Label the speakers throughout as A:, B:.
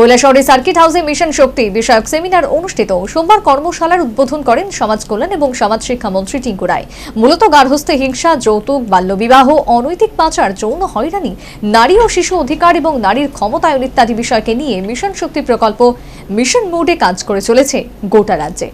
A: কৈলাসহরে circuit হাউসে mission শক্তি বিষয়ক seminar অনুষ্ঠিত। সোমবার কর্মশালার উদ্বোধন করেন সমাজ কল্যাণ এবং সমাজ শিক্ষা মন্ত্রী টিঙ্কু রায়। মূলত গার্হস্থ্য হিংসা, যৌতুক, বাল্যবিবাহ, অনৈতিক পাচার, যৌন হয়রানি, নারী ও শিশু অধিকার এবং নারীর ক্ষমতায়ন ইত্যাদি বিষয়কে নিয়ে মিশন শক্তি প্রকল্প মিশন মোডে কাজ করে চলেছে গোটা রাজ্যে।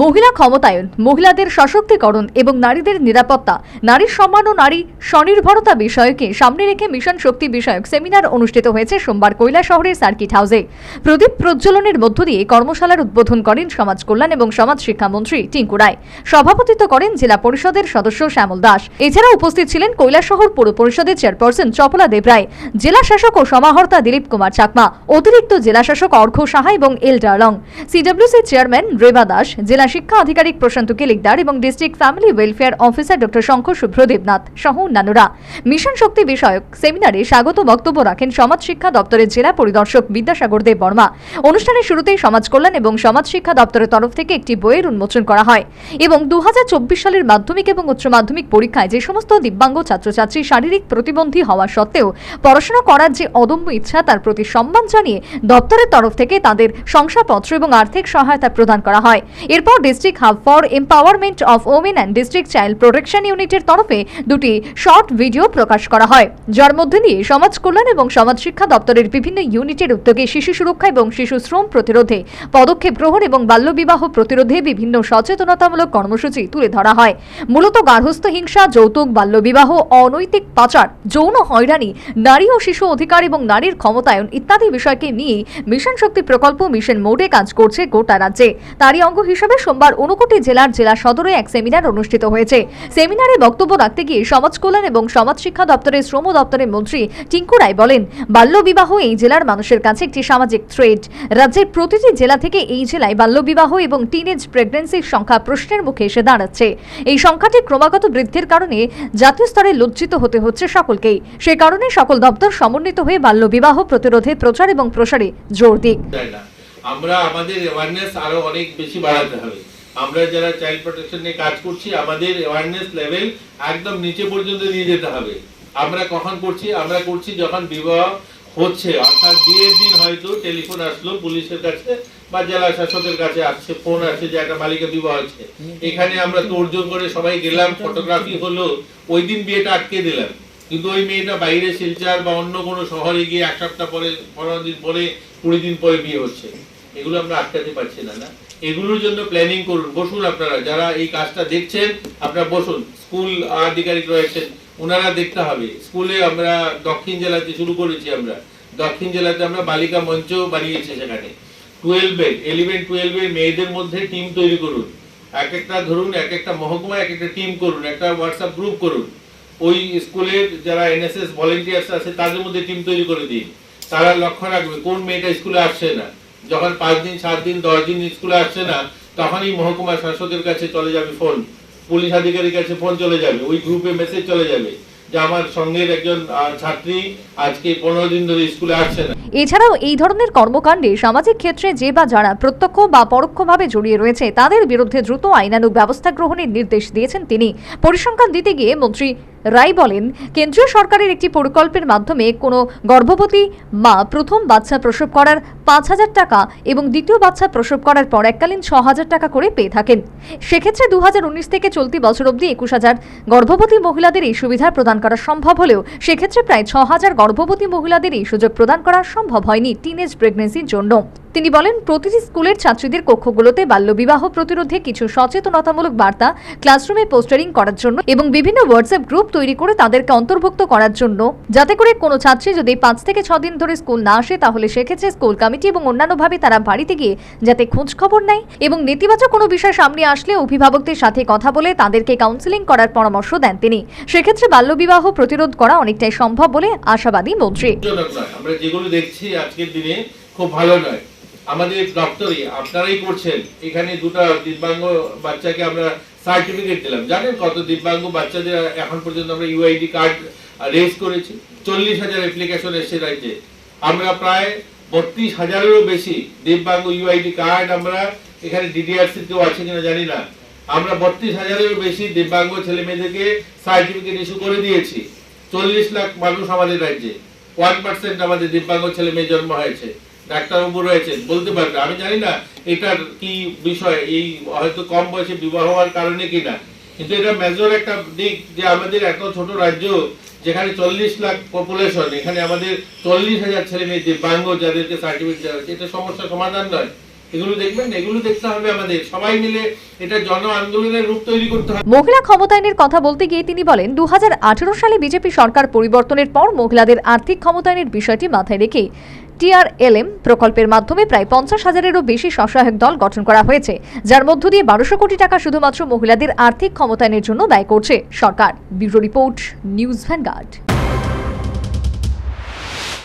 A: মহিলা ক্ষমতায়ন, মহিলাদের সশক্তিকরণ এবং নারীদের নিরাপত্তা। নারীর সম্মান ও নারী স্বনির্ভরতা বিষয়কে সামনে রেখে মিশন শক্তি বিষয়ক সেমিনার অনুষ্ঠিত হয়েছে সোমবার কৈলা শহরের সার্কিট হাউসে। প্রদীপ প্রজ্বলনের মধ্য দিয়ে কর্মশালার উদ্বোধন করেন সমাজ কল্যাণ এবং সমাজ শিক্ষামন্ত্রী টিঙ্কু রায়। সভাপতিত্ব করেন জেলা পরিষদের সদস্য শ্যামল দাস। এছাড়া উপস্থিত ছিলেন কৈলাসহর পৌর পরিষদের চেয়ারপারসন চপলা দেবরায় জেলা শাসক ও সমাহর্তা দিলীপ কুমার চাকমা, অতিরিক্ত জেলা শাসক অর্ঘ সাহা এবং L Darlong CWC chairman Reba Das, জেলা শিক্ষা আধিকারিক প্রশান্ত কেলিকদার এবং district family welfare officer doctor Shankar Shubhra Debnath সহ অন্যান্যরা। মিশন শক্তি বিষয়ক সেমিনারে স্বাগত বক্তব্য রাখেন সমাজ শিক্ষা দপ্তরের জেলা পরিদর্শক বিদ্যাসাগর দেব বর্মা। অনুষ্ঠানের শুরুতেই সমাজ কল্যাণ এবং সমাজ শিক্ষা দপ্তরের তরফ থেকে একটি বইয়ের উন্মোচন করা হয় এবং দু হাজার চব্বিশ সালের মাধ্যমিক এবং উচ্চ মাধ্যমিক পরীক্ষায় যে সমস্ত দিব্যাঙ্গ ছাত্রছাত্রী শারীরিক প্রতিবন্ধী হওয়া সত্ত্বেও পড়াশোনা করার যে অদম্য ইচ্ছা তার প্রতি সম্মান জানিয়ে দপ্তরের তরফ থেকে তাদের শংসাপত্র এবং আর্থিক সহায়তা প্রদান করা হয়। এরপর district hub for empowerment of women and district child protection ইউনিটের তরফে দুটি শর্ট ভিডিও প্রকাশ করা হয়। যার মধ্যে দিয়ে সমাজ কল্যাণ এবং সমাজ শিক্ষা দপ্তরের বিভিন্ন ইউনিটের উদ্যোগে শিশু সুরক্ষা এবং শিশু শ্রম প্রতিরোধে, পদক্ষেপ গ্রহণ এবং বাল্যবিবাহ প্রতিরোধে বিভিন্ন সচেতনতামূলক কর্মসূচি তুলে ধরা হয়। মূলত গার্হস্থ্য হিংসা, যৌতুক বাল্যবিবাহ অনৈতিক পাচার, যৌন হয়রানি, নারী ও শিশু অধিকার এবং নারীর ক্ষমতায়ন ইত্যাদি বিষয়কে নিয়ে মিশন শক্তি প্রকল্প মিশন মোডে কাজ করছে গোটা রাজ্যে। তারই অঙ্গ হিসেবে সোমবার ঊনকোটি জেলার জেলা সদরে এক সেমিনার অনুষ্ঠিত হয়েছে। সেমিনারে বক্তব্য রাখতে গিয়ে সমাজ কল্যাণ এবং সমাজ শিক্ষা দপ্তরের শ্রম দপ্তরের মন্ত্রী টিঙ্কু রায় বলেন বাল্যবিবাহ এই জেলার মানুষের কাছে একটি সামাজিক থ্রেড রাজ্যের প্রতিটি জেলা থেকে এই জেলায় বাল্যবিবাহ এবং টিনেজ প্রেগন্যান্সির সংখ্যা প্রশ্নের মুখে এসে দাঁড়াচ্ছে। এই সংখ্যাটি ক্রমাগত বৃদ্ধির কারণে জাতীয় স্তরে লজ্জিত হতে হচ্ছে সকলকেই। সে কারণে সকল দপ্তর সমন্বিত হয়ে বাল্যবিবাহ প্রতিরোধে প্রচার এবং প্রসারে জোর দিক।
B: আমরা আমাদের অ্যাওয়ারনেস আরও অনেক বেশি বাড়াতে হবে। আমরা যারা চাইল্ড প্রোটেকশন নিয়ে কাজ করছি, আমাদের অ্যাওয়ারনেস লেভেল একদম নিচে পর্যন্ত নিয়ে যেতে হবে। আমরা কখন করছি? আমরা করছি যখন বিবাহ হচ্ছে। অর্থাৎ বিয়ের দিন হয়তো টেলিফোন আসলো পুলিশের কাছে বা জেলা শাসকের কাছে আসছে ফোন আসছে যে একটা বালিকা বিবাহ আছে এখানে আমরা তোড়জোড় করে সবাই গেলাম ফটোগ্রাফি হলো, ওই দিন বিয়েটা আটকে দিলাম। কিন্তু ওই মেয়েটা বাইরে শিলচার বা অন্য কোনো শহরে গিয়ে এক সপ্তাহ পরে, পনেরো দিন পরে, কুড়ি দিন পরে বিয়ে হচ্ছে। এগুলো আমরা আটকাতে পারছি না না? এগুলোর জন্য প্ল্যানিং করুন। বসুন আপনারা, যারা এই কাজটা দেখছেন, আপনারা বসুন। স্কুল আধিকারিক রয়েছেন, ওনারা দেখতে হবে। স্কুলে আমরা দক্ষিণ জেলাতে শুরু করেছি আমরা। দক্ষিণ জেলাতে আমরা বালিকা মঞ্চ বানিয়েছি সেখানে। টুয়েলভের ইলেভেন টুয়েলভের মেয়েদের মধ্যে টিম তৈরি করুন। এক একটা ধরুন, এক একটা মহকুমা এক একটা টিম করুন, একটা হোয়াটসঅ্যাপ গ্রুপ করুন। ওই স্কুলের যারা এনএসএস ভলেন্টিয়ার্স আছে, তাদের মধ্যে টিম তৈরি করে দিন। তারা লক্ষ্য রাখবে, কোন মেয়েটা স্কুলে আসছে না। যখন পাঁচ দিন, সাত দিন, দশ দিন স্কুলে আসছে না, তখনই মহকুমা শাসকের কাছে চলে যাবে ফোন। পুলিশ আধিকারিকের কাছে ফোন চলে যাবে, ওই গ্রুপে মেসেজ চলে যাবে
A: এছাড়াও এই ধরনের কর্মকাণ্ডে সামাজিক ক্ষেত্রে যে বা যারা প্রত্যক্ষ বা পরোক্ষভাবে জড়িয়ে রয়েছে, তাদের বিরুদ্ধে দ্রুত আইনানুগ ব্যবস্থা গ্রহণের নির্দেশ দিয়েছেন তিনি। পরিসংখ্যান দিতে গিয়ে মন্ত্রী রায় বলেন, কেন্দ্রীয় সরকারের একটি প্রকল্পের মাধ্যমে কোনো গর্ভবতী মা প্রথম বাচ্চা প্রসব করার পাঁচ হাজার টাকা এবং দ্বিতীয় বাচ্চা প্রসব করার পর এককালীন ছ হাজার টাকা করে পেয়ে থাকেন। সেক্ষেত্রে দু হাজার উনিশ থেকে চলতি বছর অবধি একুশ হাজার গর্ভবতী মহিলাদের এই সুবিধা প্রদান করা সম্ভব হলেও সেক্ষেত্রে প্রায় ছ হাজার গর্ভবতী মহিলাদের এই সুযোগ প্রদান করা সম্ভব হয়নি টিনেজ প্রেগনেন্সির জন্য। তিনি বলেন, প্রতিটি স্কুলের ছাত্রীদের কক্ষগুলোতে বাল্যবিবাহ প্রতিরোধে কিছু সচেতনতামূলক বার্তা, ক্লাসরুমে পোস্টারিং করার জন্য এবং বিভিন্ন হোয়াটসঅ্যাপ গ্রুপ তৈরি করে তাদেরকে অন্তর্ভুক্ত করার জন্য। যাতে করে কোনো ছাত্রী যদি পাঁচ থেকে ছ দিন ধরে স্কুল না আসে, তাহলে সেক্ষেত্রে স্কুল কমিটি এবং অন্যান্যভাবে তারা বাড়িতে গিয়ে যাতে খোঁজ খবর নেয় এবং নেতিবাচক কোনো বিষয় সামনে আসলে অভিভাবকদের সাথে কথা বলে তাদেরকে কাউন্সিলিং করার পরামর্শ দেন তিনি। সেক্ষেত্রে বাল্যবিবাহ প্রতিরোধ করা অনেকটাই সম্ভব বলে আশাবাদী মন্ত্রী।
B: আমরা যেগুলো দেখছি আজকের দিনে, খুব ভালো নয়। আমাদের দপ্তরে আপনারাই করছেন। এখানে দুটো দিব্যাঙ্গ বাচ্চাকে আমরা সার্টিফিকেট দিলাম। জানেন কত দিব্যাঙ্গ বাচ্চাদের এখন পর্যন্ত আমরা ইউআইডি কার্ড রেজ করেছি? চল্লিশ হাজার অ্যাপ্লিকেশন এসে রাজ্যে। আমরা প্রায় বত্রিশ হাজারেরও বেশি দিব্যাঙ্গ ইউআইডি কার্ড আমরা এখানে ডিডিআরসি কেউ আছে কিনা জানি না। আমরা বত্রিশ হাজারেরও বেশি দিব্যাঙ্গ ছেলে মেয়েদেরকে সার্টিফিকেট ইস্যু করে দিয়েছি। চল্লিশ লাখ মানুষ আমাদের রাজ্যে। ওয়ান পার্সেন্ট আমাদের দিব্যাঙ্গ ছেলে মেয়ে জন্ম হয়েছে। ডাক্তারবাবু রয়েছে বলতে পারবে। আমি জানি না এটার কি বিষয়, এই হয়তো কম বয়সে বিবাহ হওয়ার কারণে কিনা। কিন্তু এটা মেজর একটা দিক যে আমাদের এত ছোট রাজ্য, যেখানে চল্লিশ লাখ পপুলেশন এখানে আমাদের চল্লিশ হাজার ছেলে মেয়ে দিব্যাঙ্গ যাদেরকে সার্টিফিকেট দেওয়া হচ্ছে এটা সমস্যা সমাধান নয়।
A: মহিলা ক্ষমতায়নের কথা বলতে গিয়ে তিনি বলেন, দুহাজার আঠারো সালে বিজেপি সরকার পরিবর্তনের পর মহিলাদের আর্থিক ক্ষমতায়নের বিষয়টি মাথায় রেখে টিআরএলএম প্রকল্পের মাধ্যমে প্রায় পঞ্চাশ হাজারেরও বেশি স্বসহায়ক দল গঠন করা হয়েছে, যার মধ্য দিয়ে বারোশো কোটি টাকা শুধুমাত্র মহিলাদের আর্থিক ক্ষমতায়নের জন্য ব্যয় করছে সরকার। Bureau report, news vanguard.